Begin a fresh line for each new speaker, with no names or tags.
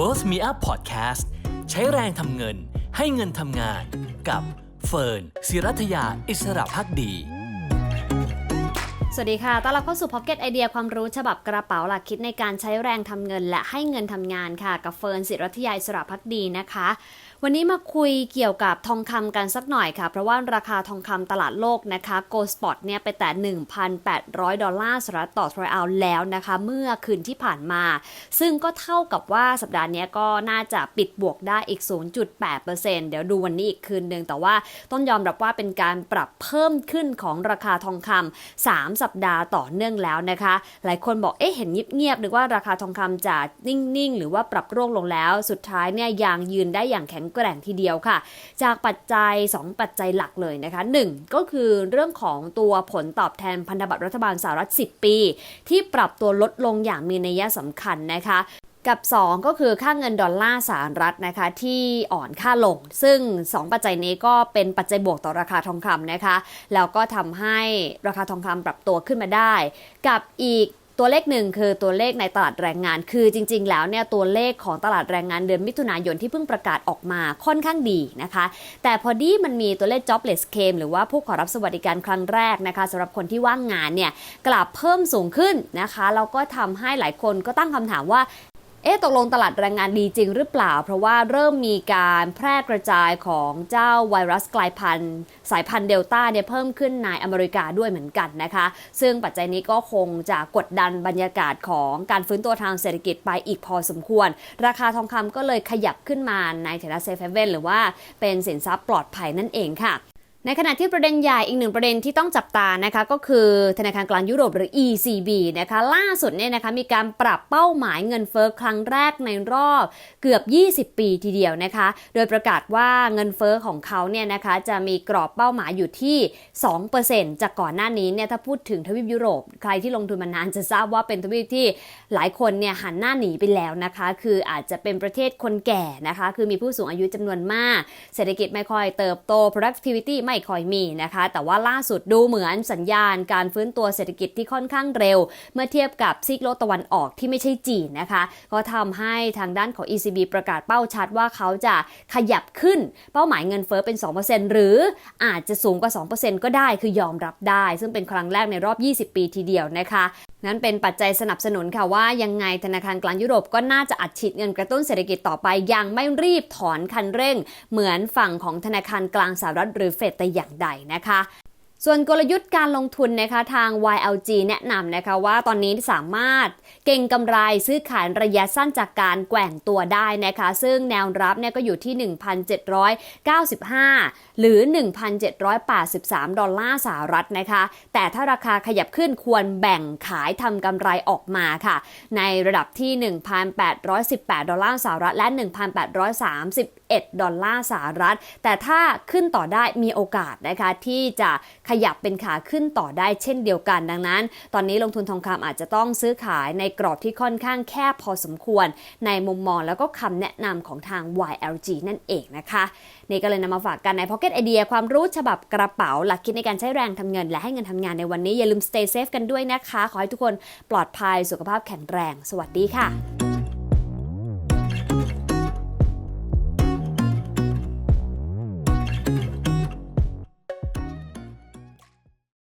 World Me Up Podcast ใช้แรงทำเงินให้เงินทำงานกับเฟิร์นศิรัทยาอิสระพักดี
สวัสดีค่ะ ต้อนรับเข้าสู่ Pocket ไอเดียความรู้ฉบับกระเป๋าหลักคิดในการใช้แรงทำเงิน และให้เงินทำงานค่ะ กับเฟิร์นศิรัทยาอิสระพักดีนะคะวันนี้มาคุยเกี่ยวกับทองคำกันสักหน่อยค่ะ เพราะว่าราคาทองคำตลาดโลกนะคะ Gold Spot เนี่ยไปแต่ 1,800 ดอลลาร์สหรัฐต่อทรอยออนแล้วนะคะ เมื่อคืนที่ผ่านมา ซึ่งก็เท่ากับว่าสัปดาห์นี้ก็น่าจะปิดบวกได้อีก 0.8%เดี๋ยวดูวันนี้อีกคืนหนึ่งแต่ว่าต้องยอมรับว่าเป็นการปรับเพิ่มขึ้นของราคาทองคำ3สัปดาห์ต่อเนื่องแล้วนะคะ หลายคนบอกเอ๊ะเห็นเงียบๆนึกว่าราคาทองคำจะนิ่งๆ หรือว่าปรับร่วงลงแล้ว สุดท้ายเนี่ยยังยืนได้อย่างแข็งแกร่งทีเดียวค่ะ จากปัจจัย 2 ปัจจัยหลักเลยนะคะ 1 ก็คือเรื่องของตัวผลตอบแทนพันธบัตรรัฐบาลสหรัฐ 10 ปี ที่ปรับตัวลดลงอย่างมีนัยสำคัญนะคะกับ 2 ก็คือค่าเงินดอลลาร์สหรัฐนะคะที่อ่อนค่าลง ซึ่ง 2 ปัจจัยนี้ก็เป็นปัจจัยบวกต่อราคาทองคำนะคะ แล้วก็ทำให้ราคาทองคำปรับตัวขึ้นมาได้ กับอีก ตัวเลขหนึ่งคือตัวเลขในตลาดแรงงาน คือจริง ๆ แล้วเนี่ยตัวเลขของตลาดแรงงานเดือนมิถุนายนที่เพิ่งประกาศออกมาค่อนข้างดีนะคะ แต่พอดีมันมีตัวเลข jobless claim หรือว่าผู้ขอรับสวัสดิการครั้งแรกนะคะสำหรับคนที่ว่างงานเนี่ยกลับเพิ่มสูงขึ้นนะคะแล้วก็ทำให้หลายคนก็ตั้งคำถามว่า เอ๊ะตกลงตลาดแรงงานดีจริงหรือเปล่า เพราะว่าเริ่มมีการแพร่กระจายของเจ้าไวรัสกลายพันธุ์ สายพันธุ์เดลต้าเนี่ยเพิ่มขึ้นในอเมริกาด้วยเหมือนกันนะคะ ซึ่งปัจจัยนี้ก็คงจะกดดันบรรยากาศของการฟื้นตัวทางเศรษฐกิจไปอีกพอสมควร ราคาทองคำก็เลยขยับขึ้นมาในเทราเซฟเว่นหรือว่าเป็นสินทรัพย์ปลอดภัยนั่นเองค่ะ ในขณะที่ประเด็นใหญ่อีกหนึ่งประเด็นที่ต้องจับตานะคะก็คือธนาคารกลางยุโรปหรือ ECB นะคะล่าสุดเนี่ยนะคะมีการปรับเป้าหมายเงินเฟ้อครั้งแรกในรอบเกือบ 20 ปีทีเดียวนะคะ โดยประกาศว่าเงินเฟ้อของเขาเนี่ยนะคะจะมีกรอบเป้าหมายอยู่ที่ 2%จากก่อนหน้านี้เนี่ยถ้าพูดถึงทวีปยุโรป ใครที่ลงทุนมานานจะทราบว่าเป็นทวีปที่หลายคนเนี่ยหันหน้าหนีไปแล้วนะคะ คืออาจจะเป็นประเทศคนแก่นะคะ คือมีผู้สูงอายุจำนวนมาก เศรษฐกิจไม่ค่อยเติบโต productivity ไม่ไม่ค่อยมีนะคะ แต่ว่าล่าสุดดูเหมือนสัญญาณการฟื้นตัวเศรษฐกิจที่ค่อนข้างเร็ว เมื่อเทียบกับซีกโลกตะวันออกที่ไม่ใช่จีนนะคะ ก็ทำให้ทางด้านของ ECB ประกาศเป้าชัดว่าเขาจะขยับขึ้น เป้าหมายเงินเฟ้อเป็น 2%หรืออาจจะสูงกว่า 2%ก็ได้คือยอมรับได้ ซึ่งเป็นครั้งแรกในรอบ 20 ปีทีเดียวนะคะ นั้นเป็นปัจจัยสนับสนุนค่ะว่ายังไงธนาคารกลางยุโรปก็น่าจะอัดฉีดเงินกระตุ้นเศรษฐกิจต่อไปยังไม่รีบถอนคันเร่ง เหมือนฝั่งของธนาคารกลางสหรัฐหรือเฟดแต่อย่างใดนะคะ ส่วนกลยุทธ์การลงทุนนะคะทาง YLG แนะนำนะคะว่าตอนนี้สามารถเก่งกำไรซื้อขายระยะสั้นจากการแกว่งตัวได้นะคะ ซึ่งแนวรับเนี่ยก็อยู่ที่ 1,795 หรือ 1,783 ดอลลาร์สหรัฐนะคะ แต่ถ้าราคาขยับขึ้นควรแบ่งขายทำกำไรออกมาค่ะ ในระดับที่ 1,818 ดอลลาร์สหรัฐและ11 ดอลลาร์สหรัฐ แต่ถ้าขึ้นต่อได้มีโอกาสนะคะที่จะขยับเป็นขาขึ้นต่อได้เช่นเดียวกัน ดังนั้น ตอนนี้ลงทุนทองคำอาจจะต้องซื้อขายในกรอบที่ค่อนข้างแคบพอสมควร ในมุมมองแล้วก็คำแนะนำของทาง YLG นั่นเองนะคะ นี่ก็เลยนำมาฝากกันใน Pocket Idea ความรู้ฉบับกระเป๋าหลักคิดในการใช้แรงทำเงิน และให้เงินทำงานในวันนี้อย่าลืม stay safe กันด้วยนะคะ ขอให้ทุกคนปลอดภัยสุขภาพแข็งแรง สวัสดีค่ะ